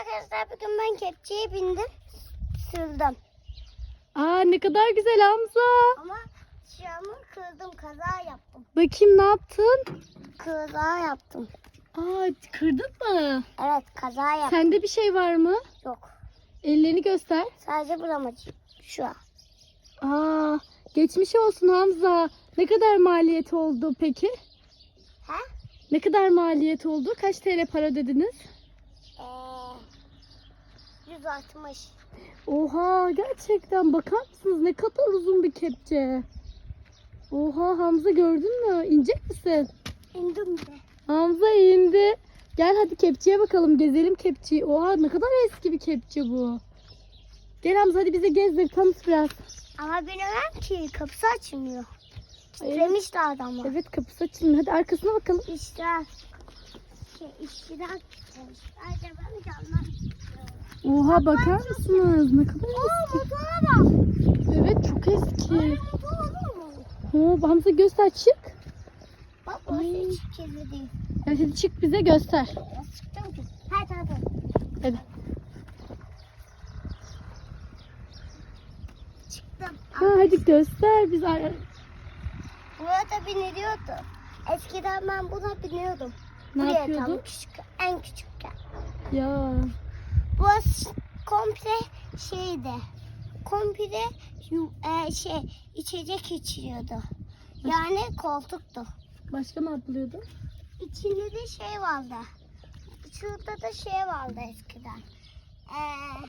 arkadaşlar bugün ben kepçeye bindim. Sürdüm. Aa ne kadar güzel Hamza. Ama şuramı kırdım. Kaza yaptım. Bakayım ne yaptın? Kaza yaptım. Aa kırdın mı? Evet kaza yaptım. Sende bir şey var mı? Yok. Ellerini göster. Sadece buram acıyor. Şu an. Aa geçmiş olsun Hamza. Ne kadar maliyet oldu peki? He? Ne kadar maliyet oldu? Kaç TL para ödediniz? Ee, 160. Oha gerçekten bakar mısınız ne kadar uzun bir kepçe. Oha Hamza gördün mü? İnecek misin? İndim de. Hamza indi. Gel hadi kepçeye bakalım gezelim kepçeyi. Oha ne kadar eski bir kepçe bu. Gel Hamza hadi bize gezdir tanıt biraz. Ama bilemem ki kapısı açılmıyor. Evet. Kitlemişti adamı. Evet kapısı açılmıyor. Hadi arkasına bakalım. İşler. Şey, işçiler kitlemiş. Acaba mı camlar Oha bakar mısınız? Ne kadar eski. Evet çok eski. Oo, Hamza göster çık. Bak orası Ay. hiç kirli değil. Evet hadi çık bize göster. Ya sıktım ki. Hadi hadi. Hadi. Çıktım. Ha, hadi göster biz. ar- Burada biniliyordu. Eskiden ben buna biniyordum. Ne Buraya tam yapıyordun? küçük, en küçükken. Ya. Komple şeydi. Komple e, şey içecek içiliyordu. Yani koltuktu. Başka ne yapılıyordu? İçinde de şey vardı. Şurada da şey vardı eskiden. Ee,